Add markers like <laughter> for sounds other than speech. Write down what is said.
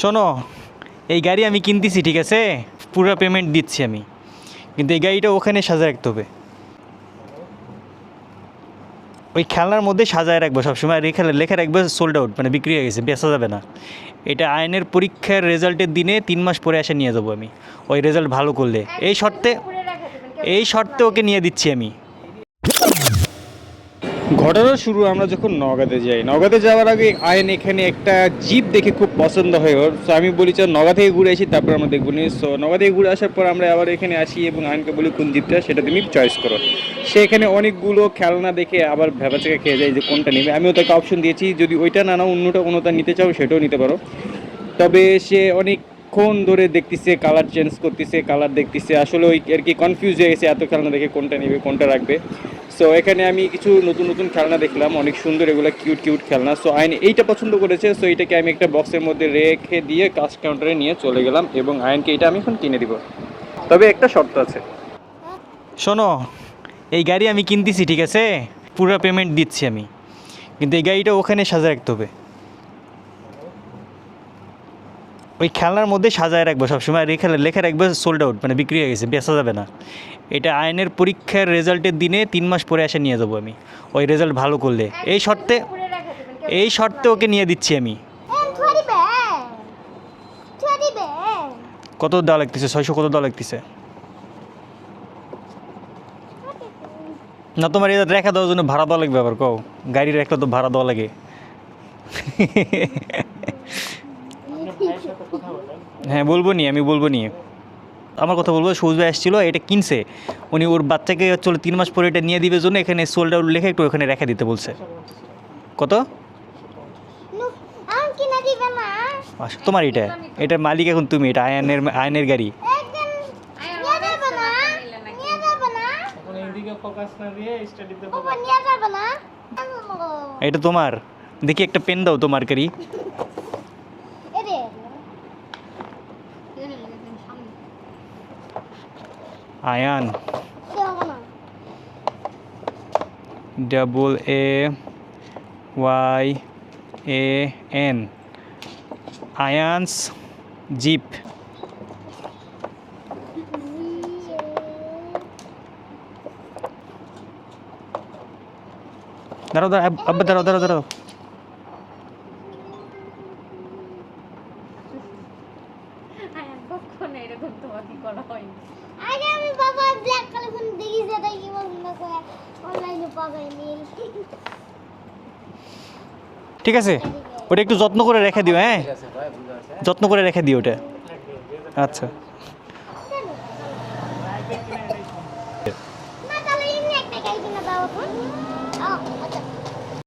শোনো, এই গাড়ি আমি কিনতেছি, ঠিক আছে? পুরো পেমেন্ট দিচ্ছি আমি। কিন্তু এই গাড়িটা ওখানে সাজায় রাখতে হবে। ওই খেলনার মধ্যে সাজায় রাখব সবসময় রেখে লেখা রাখবে সোল্ড আউট মানে বিক্রি হয়ে গেছে, বেচা যাবে না। এটা আইনের পরীক্ষার রেজাল্টের দিনে তিন মাস পরে এসে নিয়ে যাব আমি। ওই রেজাল্ট ভালো করলে। এই শর্তে এই শর্তে ওকে নিয়ে দিচ্ছি আমি। ঘটনার শুরু, আমরা যখন নগাতে যাই। নগাতে যাওয়ার আগে আয়ন এখানে একটা জিপ দেখে খুব পছন্দ হয় ওর। সো আমি বলি, চল নগা থেকে ঘুরে আসি, তারপর আমরা দেখব নি সো নগা থেকে ঘুরে আসার পর আমরা আবার এখানে আসি এবং আয়নকে বলি, কোন জিপটা, সেটা তুমি চয়েস করো। সে এখানে অনেকগুলো খেলনা দেখে আবার ভেবাচেকে খেয়ে যায় যে, কোনটা নেবে? আমিও তাকে অপশন দিয়েছি, যদি ওইটা না না অন্যটা কোনোটা নিতে চাও, সেটাও নিতে পারো। তবে সে অনেকক্ষণ ধরে দেখতেছে কালার চেঞ্জ করতেছে কালার দেখতেছে, আসলে ওই আর কি কনফিউজ হয়ে গেছে এত খেলনা দেখে কোনটা নেবে, কোনটা রাখবে। সো এখানে আমি কিছু নতুন নতুন খেলনা দেখলাম, অনেক সুন্দর এগুলো কিউট কিউট খেলনা। সো আইন এইটা পছন্দ করেছে সো এইটাকে আমি একটা বক্সের মধ্যে রেখে দিয়ে কাস্ট কাউন্টারে নিয়ে চলে গেলাম এবং আয়নকে এটা আমি এখন কিনে দিব। তবে একটা শর্ত আছে। শোনো, এই গাড়ি আমি কিনতেছি, ঠিক আছে? পুরো পেমেন্ট দিচ্ছি আমি। কিন্তু এই গাড়িটা ওখানে সাজা রাখতে হবে। ওই খেলনার মধ্যে সাজায় রাখব সবসময় রেখে লেখা রাখবে সোল্ড আউট মানে বিক্রি হয়ে গেছে, বেচা যাবে না। এটা আইনের পরীক্ষার রেজাল্টের দিনে তিন মাস পরে এসে নিয়ে যাব আমি, ওই রেজাল্ট ভালো করলে। এই শর্তে এই শর্তে ওকে নিয়ে দিচ্ছি আমি. কত দেওয়া লাগতেছে? ছয়শো কত দেওয়া লাগতেছে? না, তোমার এটা রেখা দেওয়ার জন্য ভাড়া দেওয়া লাগবে আবার, কও। গাড়ির একটা তো ভাড়া দেওয়া লাগে। <laughs> হ্যাঁ বলব নি আমি বলব নি। আমার কথা বলব সবুজ ভাই আসছিল এটা কিনছে। উনি ওর বাচ্চাকে চলো তিন মাস পরে এটা নিয়ে দিবে জন্য এখানে সোল্ড আউট লেখে একটু ওখানে রেখে দিতে বলছে। কত? আচ্ছা, তোমার এটা? এটার মালিক এখন তুমি এটা আয়নের আয়নের গাড়ি। একদিন নিয়ে যাবে না নিয়ে যাবে না। এখন এইদিকে ফোকাস না দিয়ে স্টাডিতে বাবা নিয়ে যাবে না। এটা তোমার। দেখি একটা পেন দাও তোমার গাড়ি। Ayan, double A Y A N. Ayan's jeep. Daro daro, abad daro daro daro. কখনো এরকম তোমাকে করা হয়নি। আগে আমি বাবা ব্ল্যাক কালার ফোন দেখি যেটা কি পছন্দ করে? অনলাইনে পাবে নীল ঠিক আছে ওটা একটু যত্ন করে রেখে দিও হ্যাঁ? যত্ন করে রেখে দিও ওটা। আচ্ছা আচ্ছা।